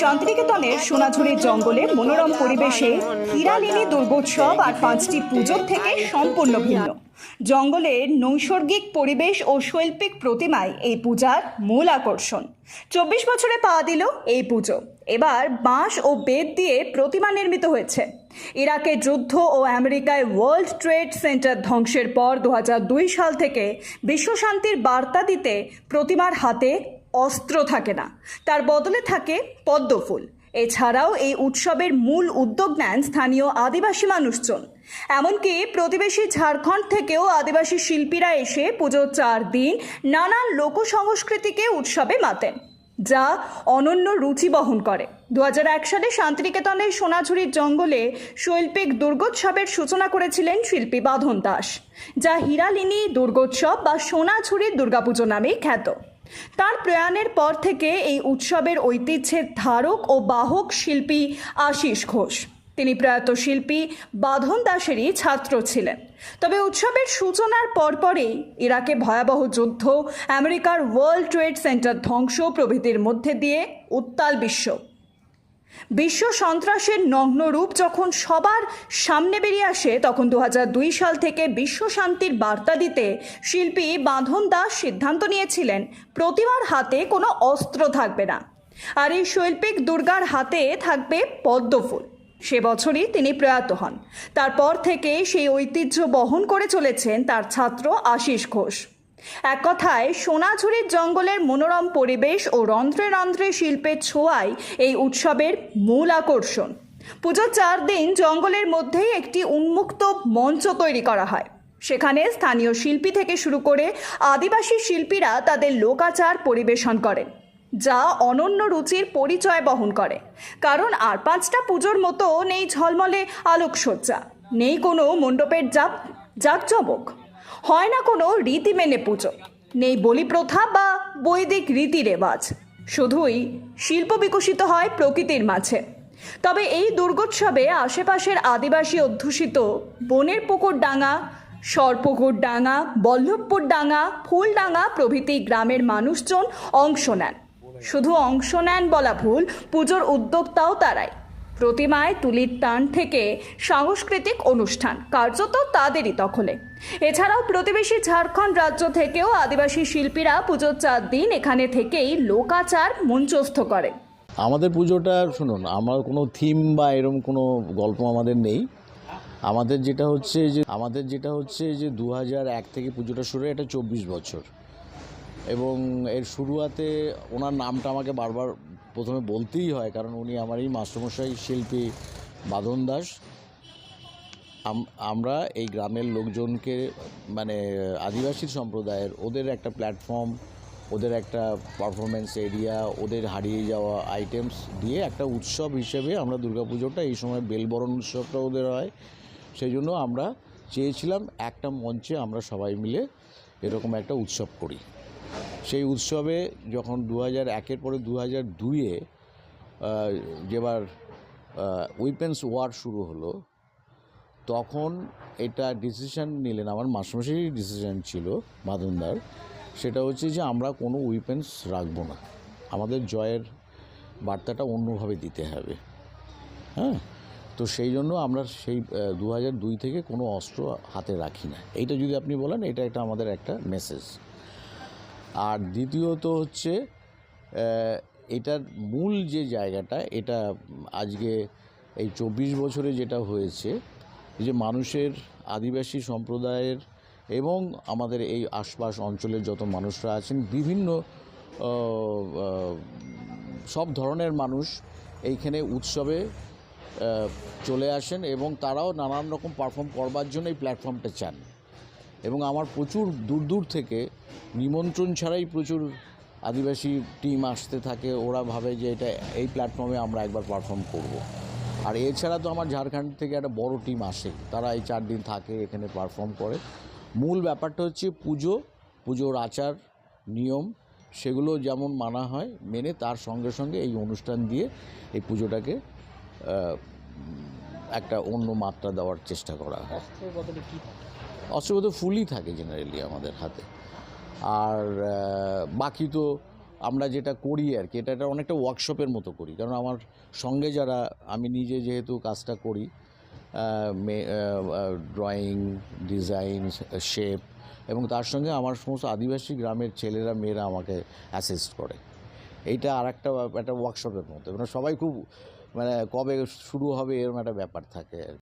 শান্তিনিকেতনের সোনাঝুরির জঙ্গলে মনোরম পরিবেশে হিরালিনী দুর্গোৎসব আর পাঁচটি পুজোর থেকে সম্পূর্ণ ভিন্ন। জঙ্গলের নৈসর্গিক পরিবেশ ও শৈল্পিক প্রতিমায় এই পূজার মূল আকর্ষণ। চব্বিশ বছরে পা দিল এই পুজো। এবার বাঁশ ও বেত দিয়ে প্রতিমা নির্মিত হয়েছে। ইরাকে যুদ্ধ ও আমেরিকায় ওয়ার্ল্ড ট্রেড সেন্টার ধ্বংসের পর দু হাজার দুই সাল থেকে বিশ্বশান্তির বার্তা দিতে প্রতিমার হাতে অস্ত্র থাকে না। তার বদলে থাকে পদ্মফুল। এছাড়াও এই উৎসবের মূল উদ্যোগ নেন স্থানীয় আদিবাসী মানুষজন। এমনকি প্রতিবেশী ঝাড়খণ্ড থেকেও আদিবাসী শিল্পীরা এসে পুজোর চার দিন নানান লোক সংস্কৃতিকে উৎসবে মাতেন, যা অনন্য রুচি বহন করে। দু হাজার এক সালে শান্তিনিকেতনের সোনাঝুরির জঙ্গলে শৈল্পিক দুর্গোৎসবের সূচনা করেছিলেন শিল্পী বাঁধন দাস, যা হীরালিনী দুর্গোৎসব বা সোনাঝুরির দুর্গাপুজো নামেই খ্যাত। তার প্রয়াণের পর থেকে এই উৎসবের ঐতিহ্যের ধারক ও বাহক শিল্পী আশিস ঘোষ। তিনি প্রয়াত শিল্পী বাঁধন দাসেরই ছাত্র ছিলেন। তবে উৎসবের সূচনার পরপরেই ইরাকে ভয়াবহ যুদ্ধ, আমেরিকার ওয়ার্ল্ড ট্রেড সেন্টার ধ্বংস প্রভৃতির মধ্যে দিয়ে উত্তাল বিশ্ব। বিশ্ব সন্ত্রাসের নগ্ন রূপ যখন সবার সামনে বেরিয়ে আসে, তখন দু হাজার দুই সাল থেকে বিশ্ব শান্তির বার্তা দিতে শিল্পী বাঁধন দাস সিদ্ধান্ত নিয়েছিলেন, প্রতিমার হাতে কোনো অস্ত্র থাকবে না। আর এই শৈল্পিক দুর্গার হাতে থাকবে পদ্মফুল সে বছরই তিনি প্রয়াত হন। তারপর থেকে সেই ঐতিহ্য বহন করে চলেছেন তার ছাত্র আশিস ঘোষ। এক কথায়, সোনাঝুরির জঙ্গলের মনোরম পরিবেশ ও রন্ধ্রে রন্ধ্রে শিল্পের ছোঁয়াই এই উৎসবের মূল আকর্ষণ। পুজোর চার দিন জঙ্গলের মধ্যেই একটি উন্মুক্ত মঞ্চ তৈরি করা হয়। সেখানে স্থানীয় শিল্পী থেকে শুরু করে আদিবাসী শিল্পীরা তাদের লোকাচার পরিবেশন করেন, যা অনন্য রুচির পরিচয় বহন করে। কারণ আর পাঁচটা পুজোর মতো নেই ঝলমলে আলোকসজ্জা, নেই কোনো মণ্ডপের জাপ, জাকজমক। হয় না কোনো রীতি মেনে পুজো। নেই বলি প্রথা বা বৈদিক রীতি রেওয়াজ। শুধুই শিল্প বিকশিত হয় প্রকৃতির মাঝে। তবে এই দুর্গোৎসবে আশেপাশের আদিবাসী অধ্যুষিত বনের পুকুর ডাঙা, সরপুকুর ডাঙা, বল্লভপুর ডাঙা ফুলডাঙ্গা প্রভৃতি গ্রামের মানুষজন অংশ নেন। শুধু অংশ নেন বলা ভুল, পুজোর উদ্যোক্তাও তারাই। প্রতিমায় তুলির টান থেকে সাংস্কৃতিক অনুষ্ঠান, কার্যত তাদেরই দখলে। এছাড়াও প্রতিবেশী ঝাড়খণ্ড রাজ্য থেকেও আদিবাসী শিল্পীরা পুজোর চার দিন এখানে থেকেই লোকাচার মঞ্চস্থ করে। আমাদের পুজোটা, শুনুন, আমার কোনো থিম বা এরকম কোনো গল্প আমাদের নেই। আমাদের যেটা হচ্ছে যে, আমাদের যেটা হচ্ছে যে দু এক থেকে পুজোটা শুরু এটা চব্বিশ বছর। এবং এর শুরুয়াতে ওনার নামটা আমাকে বারবার প্রথমে বলতেই হয়, কারণ উনি আমারই মাস্টারমশাই শিল্পী বাঁধন দাস। আম- আমরা এই গ্রামের লোকজনকে মানে আদিবাসী সম্প্রদায়ের, ওদের একটা প্ল্যাটফর্ম, ওদের একটা পারফরমেন্স এরিয়া, ওদের হারিয়ে যাওয়া আইটেমস দিয়ে একটা উৎসব হিসেবে আমরা দুর্গাপুজোটা এই সময় বেলবরণ উৎসবটা ওদের হয়। সেই জন্য আমরা চেয়েছিলাম একটা মঞ্চে আমরা সবাই মিলে এরকম একটা উৎসব করি। সেই উৎসবে যখন দু হাজার একের পরে দু হাজার দুইয়ে যেবার উইপেন্স ওয়ার শুরু হলো, তখন এটা ডিসিশান নিলেন আমার মাসমাসেরই ডিসিশান ছিল মাদনদার সেটা হচ্ছে যে আমরা কোনো উইপেন্স রাখব না। আমাদের জয়ের বার্তাটা অন্যভাবে দিতে হবে। হ্যাঁ? তো সেই জন্য আমরা সেই দু হাজার দুই থেকে কোনো অস্ত্র হাতে রাখি না। এইটা যদি আপনি বলেন, এটা একটা আমাদের একটা মেসেজ আর দ্বিতীয়ত হচ্ছে এটার মূল যে জায়গাটা, এটা আজকে এই চব্বিশ বছরে যেটা হয়েছে, যে মানুষের, আদিবাসী সম্প্রদায়ের এবং আমাদের এই আশপাশ অঞ্চলের যত মানুষরা আছেন, বিভিন্ন সব ধরনের মানুষ এইখানে উৎসবে চলে আসেন এবং তারাও নানান রকম পারফর্ম করবার জন্য এই প্ল্যাটফর্মটা চান। এবং আমার প্রচুর দূর দূর থেকে নিমন্ত্রণ ছাড়াই প্রচুর আদিবাসী টিম আসতে থাকে। ওরা ভাবে যে এটা এই প্ল্যাটফর্মে আমরা একবার পারফর্ম করব। আর এছাড়া তো আমার ঝাড়খণ্ড থেকে একটা বড় টিম আসে। তারা এই চার দিন থাকে, এখানে পারফর্ম করে। মূল ব্যাপারটা হচ্ছে পুজো, পুজোর আচার, নিয়ম, সেগুলো যেমন মানা হয়, মেনে তার সঙ্গে সঙ্গে এই অনুষ্ঠান দিয়ে এই পুজোটাকে একটা অন্য মাত্রা দেওয়ার চেষ্টা করা হয়। থাকে? অস্ত্রবোধ ফুলই থাকে জেনারেলি আমাদের হাতে আর বাকি তো আমরা যেটা করি আর কি, এটা অনেকটা ওয়ার্কশপের মতো করি কারণ আমার সঙ্গে যারা, আমি নিজে যেহেতু কাজটা করি ড্রয়িং ডিজাইন শেপ এবং তার সঙ্গে আমার সমস্ত আদিবাসী গ্রামের ছেলেরা, মেয়েরা আমাকে অ্যাসিস্ট করে এইটা আর একটা একটা ওয়ার্কশপের মতো মানে সবাই খুব মানে কবে শুরু হবে এরকম একটা ব্যাপার থাকে আর।